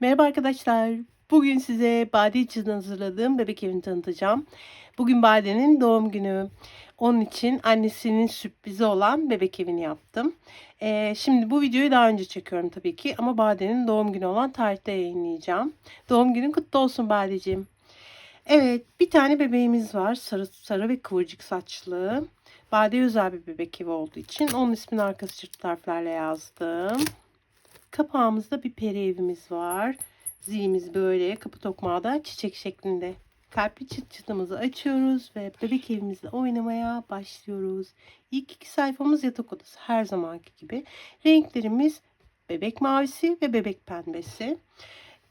Merhaba arkadaşlar. Bugün size Bade için hazırladığım bebek evini tanıtacağım. Bugün Bade'nin doğum günü. Onun için annesinin sürprizi olan bebek evini yaptım. Ee, şimdi bu videoyu daha önce çekiyorum tabii ki ama Bade'nin doğum günü olan tarihte yayınlayacağım. Doğum günün kutlu olsun Bade'ciğim. Evet, bir tane bebeğimiz var. Sarı, sarı ve kıvırcık saçlı. Bade özel bir bebek evi olduğu için onun ismini arkası çift harflerle yazdım. Kapağımızda bir peri evimiz var. Zilimiz böyle kapı tokmağı da çiçek şeklinde. Kalpli çıt çıtımızı açıyoruz ve bebek evimizle oynamaya başlıyoruz. İlk iki sayfamız yatak odası her zamanki gibi. Renklerimiz bebek mavisi ve bebek pembesi.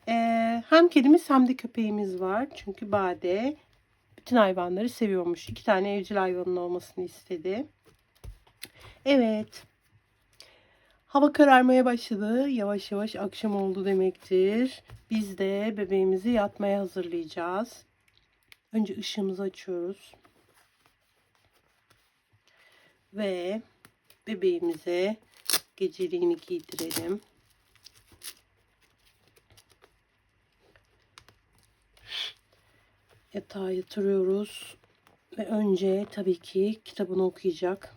Ee, hem kedimiz hem de köpeğimiz var. Çünkü Bade bütün hayvanları seviyormuş. İki tane evcil hayvanın olmasını istedi. Evet. Hava kararmaya başladı. Yavaş yavaş akşam oldu demektir. Biz de bebeğimizi yatmaya hazırlayacağız. Önce ışığımızı açıyoruz. Ve bebeğimize geceliğini giydirelim. Yatağa yatırıyoruz. Ve önce tabii ki kitabını okuyacak.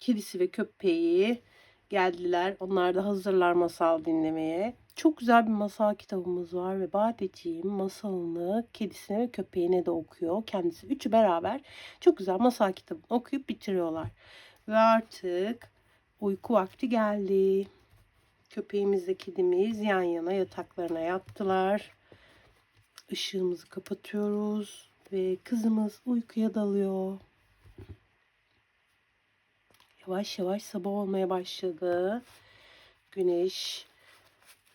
Kedisi ve köpeği geldiler. Onlar da hazırlar masal dinlemeye. Çok güzel bir masal kitabımız var ve Badeciğim masalını kedisine ve köpeğine de okuyor. Kendisi üçü beraber çok güzel masal kitabını okuyup bitiriyorlar. Ve artık uyku vakti geldi. Köpeğimizle kedimiz yan yana yataklarına yattılar. Işığımızı kapatıyoruz ve kızımız uykuya dalıyor. Yavaş yavaş sabah olmaya başladı. Güneş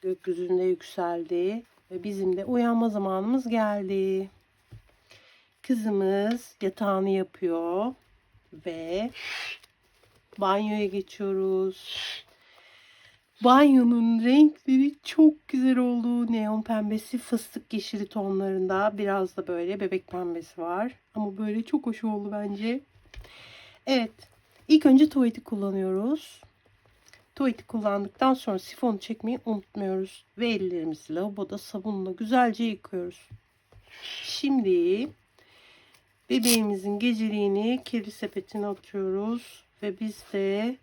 gökyüzünde yükseldi ve bizim de uyanma zamanımız geldi. Kızımız yatağını yapıyor ve banyoya geçiyoruz. Banyonun renkleri çok güzel oldu. Neon pembesi, fıstık yeşili tonlarında. Biraz da böyle bebek pembesi var. Ama böyle çok hoş oldu bence. Evet. İlk önce tuvaleti kullanıyoruz. Tuvaleti kullandıktan sonra sifonu çekmeyi unutmuyoruz. Ve ellerimizi lavaboda sabunla güzelce yıkıyoruz. Şimdi bebeğimizin geceliğini kedi sepetine atıyoruz. Ve biz de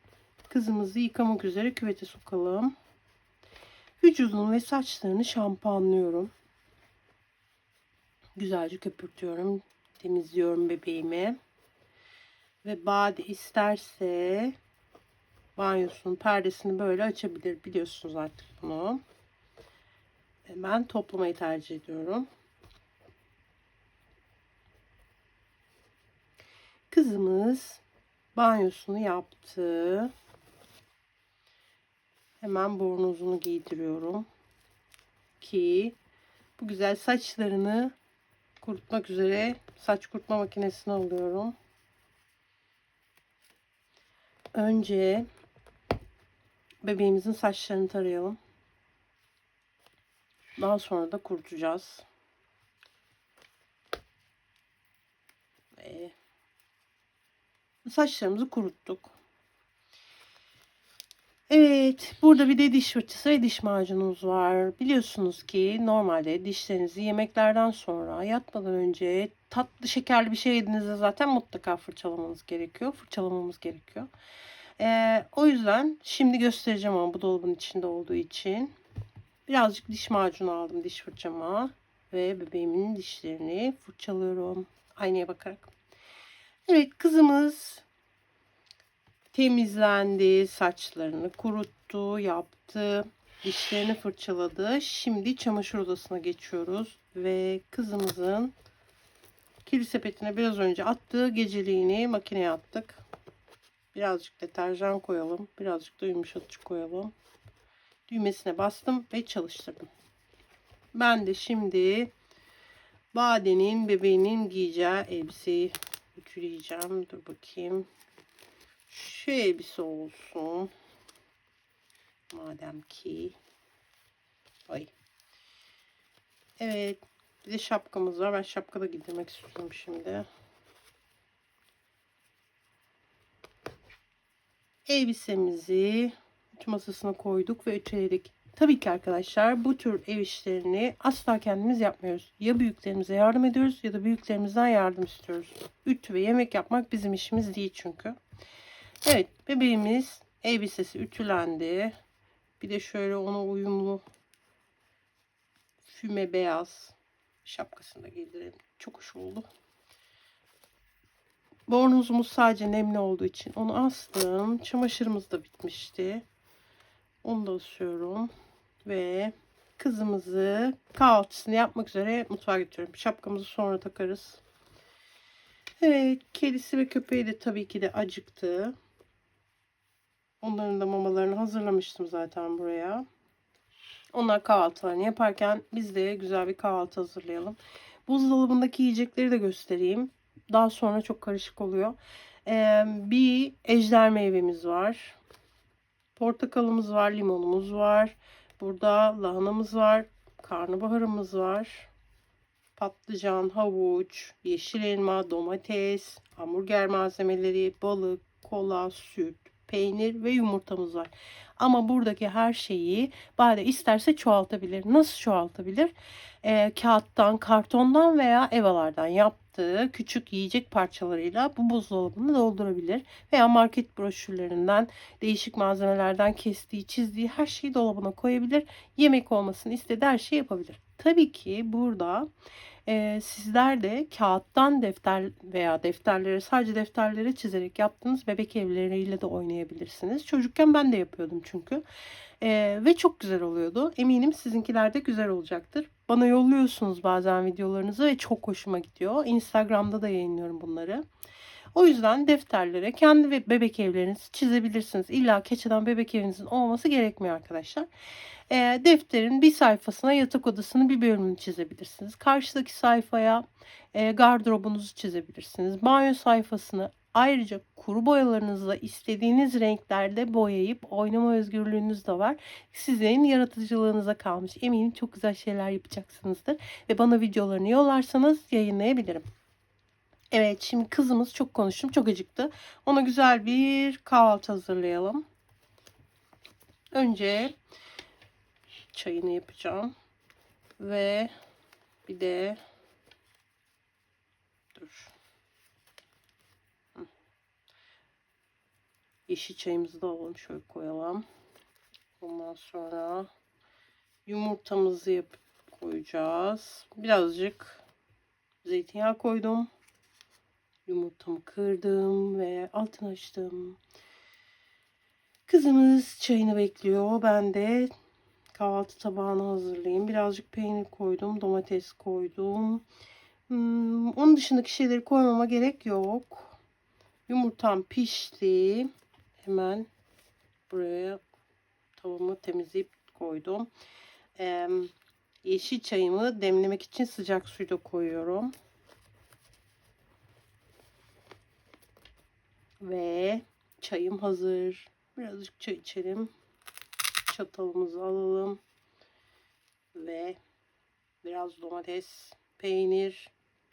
kızımızı yıkamak üzere küvete sokalım. Vücudunu ve saçlarını şampuanlıyorum. Güzelce köpürtüyorum. Temizliyorum bebeğimi. Ve Bade isterse banyosunun perdesini böyle açabilir. Biliyorsunuz artık bunu. Ben toplamayı tercih ediyorum. Kızımız banyosunu yaptı. Hemen bornozunu giydiriyorum. Ki bu güzel saçlarını kurutmak üzere saç kurutma makinesine alıyorum. Önce bebeğimizin saçlarını tarayalım. Daha sonra da kurutacağız. Ve saçlarımızı kuruttuk. Evet, burada bir de diş fırçası ve diş macunumuz var. Biliyorsunuz ki normalde dişlerinizi yemeklerden sonra yatmadan önce tatlı şekerli bir şey yediğinizde zaten mutlaka fırçalamanız gerekiyor. Fırçalamamız gerekiyor. Ee, o yüzden şimdi göstereceğim ama bu dolabın içinde olduğu için. Birazcık diş macunu aldım diş fırçama. Ve bebeğimin dişlerini fırçalıyorum. Aynaya bakarak. Evet kızımız temizlendi, saçlarını kuruttu, yaptı, dişlerini fırçaladı. Şimdi çamaşır odasına geçiyoruz ve kızımızın kirli sepetine biraz önce attığı geceliğini makineye attık. Birazcık deterjan koyalım, birazcık da yumuşatıcı koyalım. Düğmesine bastım ve çalıştırdım. Ben de şimdi Bade'nin bebeğinin giyeceği elbiseyi ütüleyeceğim. Dur bakayım. Şu elbise olsun. Madem ki. Ay. Evet. Bir de şapkamız var. Ben şapka da giydirmek istiyorum şimdi. Elbisemizi ütü masasına koyduk ve ütüledik. Tabii ki arkadaşlar bu tür ev işlerini asla kendimiz yapmıyoruz. Ya büyüklerimize yardım ediyoruz ya da büyüklerimizden yardım istiyoruz. Ütü ve yemek yapmak bizim işimiz değil çünkü. Evet bebeğimiz elbisesi ütülendi. Bir de şöyle ona uyumlu füme beyaz şapkasını da giydirelim. Çok hoş oldu. Bornozumuz sadece nemli olduğu için onu astım. Çamaşırımız da bitmişti. Onu da asıyorum. Ve kızımızı kahvaltısını yapmak üzere mutfağa götürüyorum. Şapkamızı sonra takarız. Evet, kedisi ve köpeği de tabii ki de acıktı. Onların da mamalarını hazırlamıştım zaten buraya. Onlar kahvaltılarını yaparken biz de güzel bir kahvaltı hazırlayalım. Buzdolabındaki yiyecekleri de göstereyim. Daha sonra çok karışık oluyor. Ee, bir ejder meyvemiz var. Portakalımız var, limonumuz var. Burada lahanamız var, karnabaharımız var. Patlıcan, havuç, yeşil elma, domates, hamburger malzemeleri, balık, kola, süt, peynir ve yumurtamız var. Ama buradaki her şeyi Bade isterse çoğaltabilir. Nasıl çoğaltabilir? Ee, kağıttan, kartondan veya evalardan yaptığı küçük yiyecek parçalarıyla bu buzdolabını doldurabilir. Veya market broşürlerinden, değişik malzemelerden kestiği, çizdiği her şeyi dolabına koyabilir. Yemek olmasını istediği her şeyi yapabilir. Tabii ki burada e, sizler de kağıttan defter veya defterlere sadece defterlere çizerek yaptığınız bebek evleriyle de oynayabilirsiniz. Çocukken ben de yapıyordum çünkü. E, ve çok güzel oluyordu. Eminim sizinkiler de güzel olacaktır. Bana yolluyorsunuz bazen videolarınızı ve çok hoşuma gidiyor. Instagram'da da yayınlıyorum bunları. O yüzden defterlere kendi ve bebek evlerinizi çizebilirsiniz. İlla keçeden bebek evinizin olması gerekmiyor arkadaşlar. E, defterin bir sayfasına yatak odasının bir bölümünü çizebilirsiniz. Karşıdaki sayfaya e, gardırobunuzu çizebilirsiniz. Banyo sayfasını ayrıca kuru boyalarınızla istediğiniz renklerde boyayıp oynama özgürlüğünüz de var. Sizin yaratıcılığınıza kalmış. Eminim çok güzel şeyler yapacaksınızdır. Ve bana videolarını yollarsanız yayınlayabilirim. Evet şimdi kızımız çok konuştum çok acıktı. Ona güzel bir kahvaltı hazırlayalım. Önce çayını yapacağım. Ve bir de dur. Yeşil çayımızı da alalım. Şöyle koyalım. Ondan sonra yumurtamızı yapıp koyacağız. Birazcık zeytinyağı koydum. Yumurtamı kırdım ve altını açtım. Kızımız çayını bekliyor. Ben de kahvaltı tabağını hazırlayayım. Birazcık peynir koydum. Domates koydum. Hmm, onun dışındaki şeyleri koymama gerek yok. Yumurtam pişti. Hemen buraya tavamı temizleyip koydum. Ee, yeşil çayımı demlemek için sıcak suyda koyuyorum. Ve çayım hazır. Birazcık çay içelim. Çatalımızı alalım. Ve biraz domates, peynir,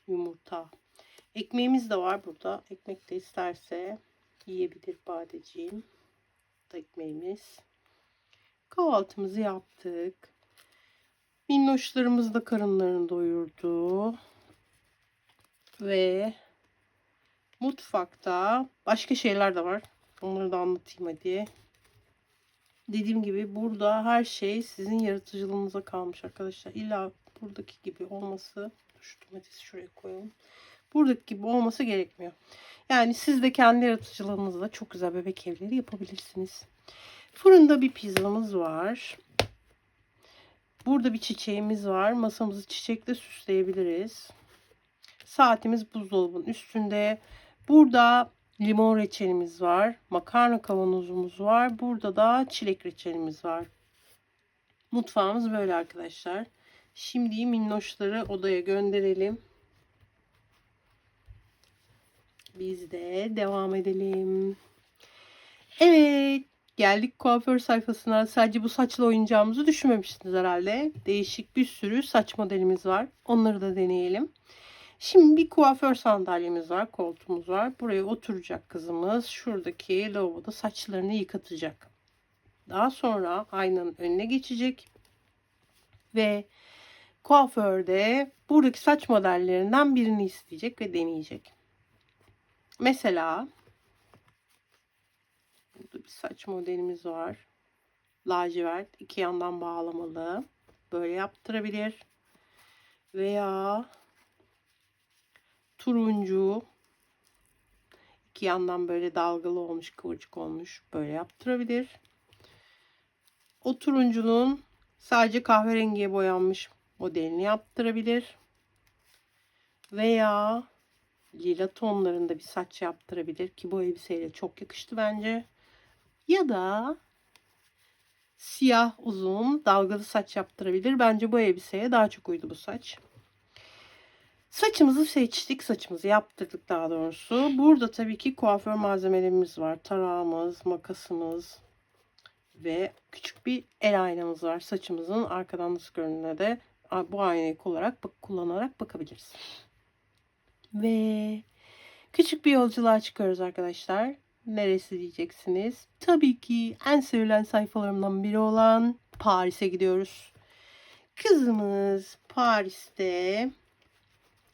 yumurta. Ekmeğimiz de var burada. Ekmek de isterse yiyebilir badeciğim. Da ekmeğimiz. Kahvaltımızı yaptık. Minnoşlarımız da karınlarını doyurdu. Ve Mutfakta başka şeyler de var. Onları da anlatayım hadi. Dediğim gibi burada her şey sizin yaratıcılığınıza kalmış arkadaşlar. İlla buradaki gibi olması şu domatesi şuraya koyalım. Buradaki gibi olması gerekmiyor. Yani siz de kendi yaratıcılığınızla çok güzel bebek evleri yapabilirsiniz. Fırında bir pizzamız var. Burada bir çiçeğimiz var. Masamızı çiçekle süsleyebiliriz. Saatimiz buzdolabının üstünde. Burada limon reçelimiz var. Makarna kavanozumuz var. Burada da çilek reçelimiz var. Mutfağımız böyle arkadaşlar. Şimdi minnoşları odaya gönderelim. Biz de devam edelim. Evet. Geldik kuaför sayfasına. Sadece bu saçla oyuncağımızı düşünmemiştiniz herhalde. Değişik bir sürü saç modelimiz var. Onları da deneyelim. Şimdi bir kuaför sandalyemiz var, koltuğumuz var. Buraya oturacak kızımız. Şuradaki lavaboda saçlarını yıkatacak. Daha sonra aynanın önüne geçecek ve kuaförde buradaki saç modellerinden birini isteyecek ve deneyecek. Mesela burada bir saç modelimiz var. Lacivert iki yandan bağlamalı. Böyle yaptırabilir. Veya turuncu iki yandan böyle dalgalı olmuş, kıvırcık olmuş. Böyle yaptırabilir. O turuncunun sadece kahverengiye boyanmış modelini yaptırabilir. Veya lila tonlarında bir saç yaptırabilir ki bu elbiseyle çok yakıştı bence. Ya da siyah uzun dalgalı saç yaptırabilir. Bence bu elbiseye daha çok uydu bu saç. Saçımızı seçtik. Saçımızı yaptırdık daha doğrusu. Burada tabii ki kuaför malzemelerimiz var. Tarağımız, makasımız ve küçük bir el aynamız var. Saçımızın arkadan nasıl göründüğüne de bu aynayı kullanarak, kullanarak bakabiliriz. Ve küçük bir yolculuğa çıkıyoruz arkadaşlar. Neresi diyeceksiniz? Tabii ki en sevilen sayfalarımdan biri olan Paris'e gidiyoruz. Kızımız Paris'te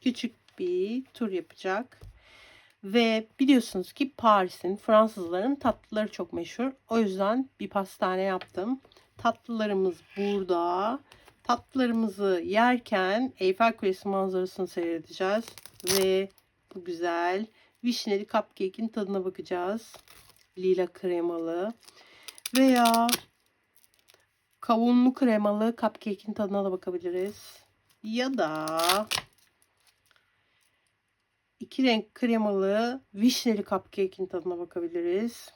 küçük bir tur yapacak. Ve biliyorsunuz ki Paris'in Fransızların tatlıları çok meşhur. O yüzden bir pastane yaptım. Tatlılarımız burada. Tatlılarımızı yerken Eyfel Kulesi manzarasını seyredeceğiz. Ve bu güzel vişneli cupcake'in tadına bakacağız. Lila kremalı. Veya kavunlu kremalı cupcake'in tadına da bakabiliriz. Ya da iki renk kremalı vişneli cupcake'in tadına bakabiliriz.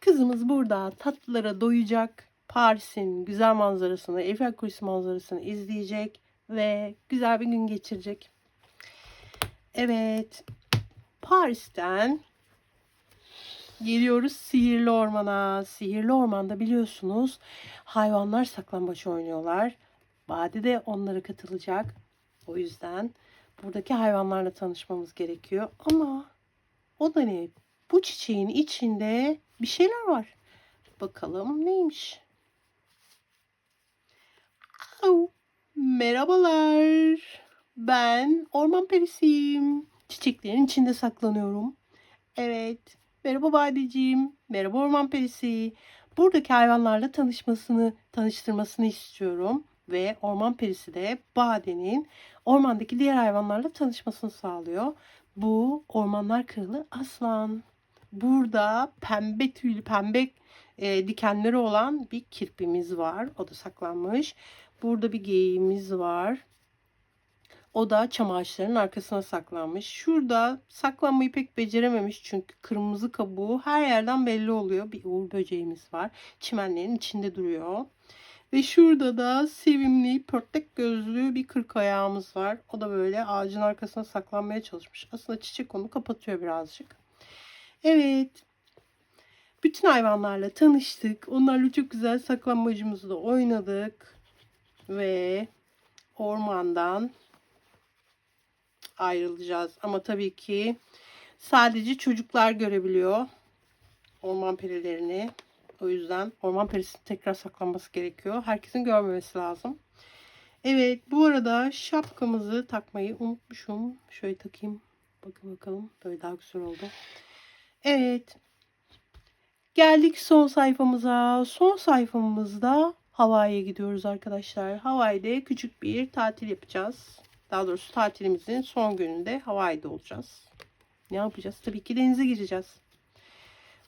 Kızımız burada tatlılara doyacak. Paris'in güzel manzarasını, Eiffel Kulesi manzarasını izleyecek ve güzel bir gün geçirecek. Evet. Paris'ten geliyoruz Sihirli Orman'a. Sihirli Orman'da biliyorsunuz hayvanlar saklambaç oynuyorlar. Bade de onlara katılacak. O yüzden buradaki hayvanlarla tanışmamız gerekiyor. Ama o da ne? Bu çiçeğin içinde bir şeyler var. Bakalım neymiş? Merhabalar. Ben orman perisiyim. Çiçeklerin içinde saklanıyorum. Evet. Merhaba Badeciğim. Merhaba orman perisi. Buradaki hayvanlarla tanışmasını, tanıştırmasını istiyorum. Ve orman perisi de Bade'nin ormandaki diğer hayvanlarla tanışmasını sağlıyor. Bu ormanlar kralı aslan. Burada pembe tüylü, pembe e, dikenleri olan bir kirpimiz var. O da saklanmış. Burada bir geyiğimiz var. O da çam ağaçlarının arkasına saklanmış. Şurada saklanmayı pek becerememiş çünkü kırmızı kabuğu her yerden belli oluyor. Bir uğur böceğimiz var. Çimenlerin içinde duruyor. Ve şurada da sevimli pörtlek gözlü bir kırk ayağımız var. O da böyle ağacın arkasına saklanmaya çalışmış. Aslında çiçek onu kapatıyor birazcık. Evet. Bütün hayvanlarla tanıştık. Onlarla çok güzel saklanmacımızı da oynadık. Ve ormandan ayrılacağız. Ama tabii ki sadece çocuklar görebiliyor orman perilerini. O yüzden orman perisinin tekrar saklanması gerekiyor. Herkesin görmemesi lazım. Evet bu arada şapkamızı takmayı unutmuşum. Şöyle takayım. Bakın bakalım. Böyle daha güzel oldu. Evet. Geldik son sayfamıza. Son sayfamızda Hawaii'ye gidiyoruz arkadaşlar. Hawaii'de küçük bir tatil yapacağız. Daha doğrusu tatilimizin son gününde Hawaii'de olacağız. Ne yapacağız? Tabii ki denize gireceğiz.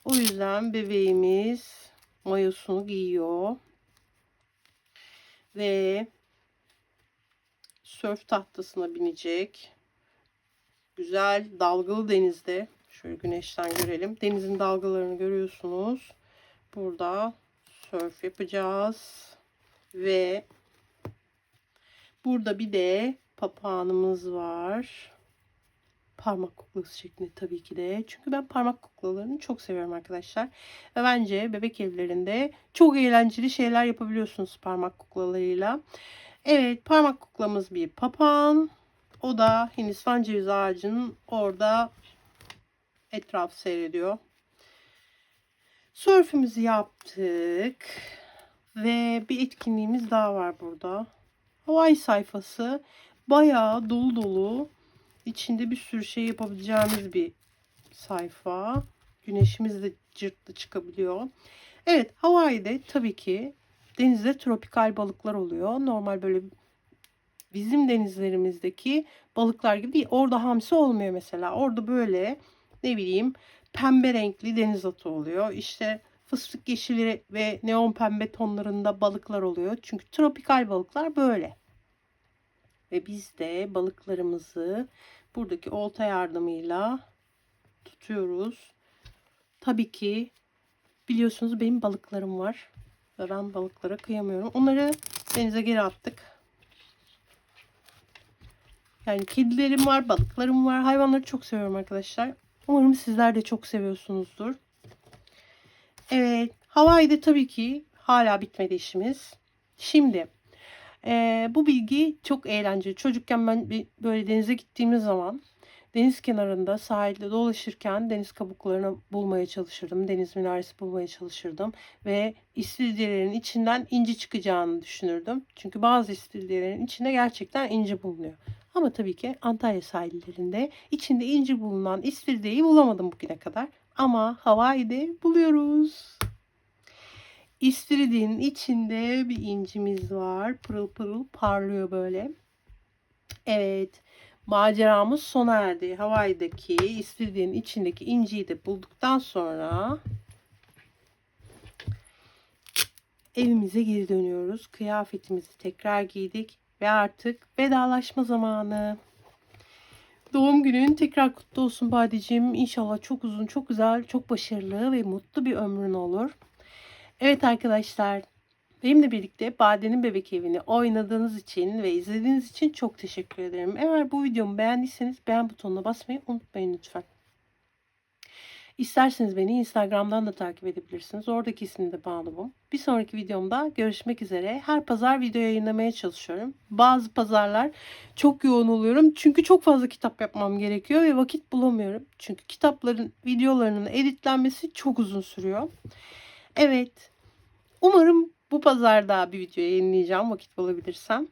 O yüzden bebeğimiz mayosunu giyiyor. Ve sörf tahtasına binecek. Güzel dalgalı denizde. Şöyle güneşten görelim. Denizin dalgalarını görüyorsunuz. Burada sörf yapacağız. Ve burada bir de papağanımız var. Parmak kuklası şeklinde tabii ki de. Çünkü ben parmak kuklalarını çok seviyorum arkadaşlar. Ve bence bebek evlerinde çok eğlenceli şeyler yapabiliyorsunuz parmak kuklalarıyla. Evet parmak kuklamız bir papağan. O da Hindistan cevizi ağacının orada etraf seyrediyor. Sörfümüzü yaptık. Ve bir etkinliğimiz daha var burada. Hawaii sayfası bayağı dolu dolu. İçinde bir sürü şey yapabileceğimiz bir sayfa. Güneşimiz de cırtlı çıkabiliyor. Evet Hawaii'de tabii ki denizde tropikal balıklar oluyor. Normal böyle bizim denizlerimizdeki balıklar gibi değil. Orada hamsi olmuyor mesela. Orada böyle ne bileyim pembe renkli deniz atı oluyor. İşte fıstık yeşili ve neon pembe tonlarında balıklar oluyor. Çünkü tropikal balıklar böyle. Ve biz de balıklarımızı buradaki olta yardımıyla tutuyoruz. Tabii ki biliyorsunuz benim balıklarım var. Ve ben balıklara kıyamıyorum. Onları denize geri attık. Yani kedilerim var, balıklarım var. Hayvanları çok seviyorum arkadaşlar. Umarım sizler de çok seviyorsunuzdur. Evet, Hawaii'de tabii ki hala bitmedi işimiz. Şimdi eee, bu bilgi çok eğlenceli. Çocukken ben bir, böyle denize gittiğimiz zaman deniz kenarında sahilde dolaşırken deniz kabuklarını bulmaya çalışırdım. Deniz minaresi bulmaya çalışırdım. Ve istiridyelerin içinden inci çıkacağını düşünürdüm. Çünkü bazı istiridyelerin içinde gerçekten inci bulunuyor. Ama tabii ki Antalya sahillerinde içinde inci bulunan istiridyeyi bulamadım bugüne kadar. Ama Hawaii'de buluyoruz. İstiridyenin içinde bir incimiz var. Pırıl pırıl parlıyor böyle. Evet. Maceramız sona erdi. Hawaii'deki istiridyenin içindeki inciyi de bulduktan sonra evimize geri dönüyoruz. Kıyafetimizi tekrar giydik ve artık vedalaşma zamanı. Doğum günün tekrar kutlu olsun Badeciğim. İnşallah çok uzun, çok güzel, çok başarılı ve mutlu bir ömrün olur. Evet arkadaşlar, benimle birlikte Bade'nin Bebek Evi'ni oynadığınız için ve izlediğiniz için çok teşekkür ederim. Eğer bu videomu beğendiyseniz beğen butonuna basmayı unutmayın lütfen. İsterseniz beni Instagram'dan da takip edebilirsiniz. Oradaki ismim de Bağlımım. Bir sonraki videomda görüşmek üzere. Her pazar video yayınlamaya çalışıyorum. Bazı pazarlar çok yoğun oluyorum. Çünkü çok fazla kitap yapmam gerekiyor ve vakit bulamıyorum. Çünkü kitapların videolarının editlenmesi çok uzun sürüyor. Evet. Umarım bu pazarda bir video yayınlayacağım vakit bulabilirsem.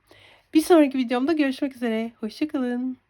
Bir sonraki videomda görüşmek üzere. Hoşçakalın.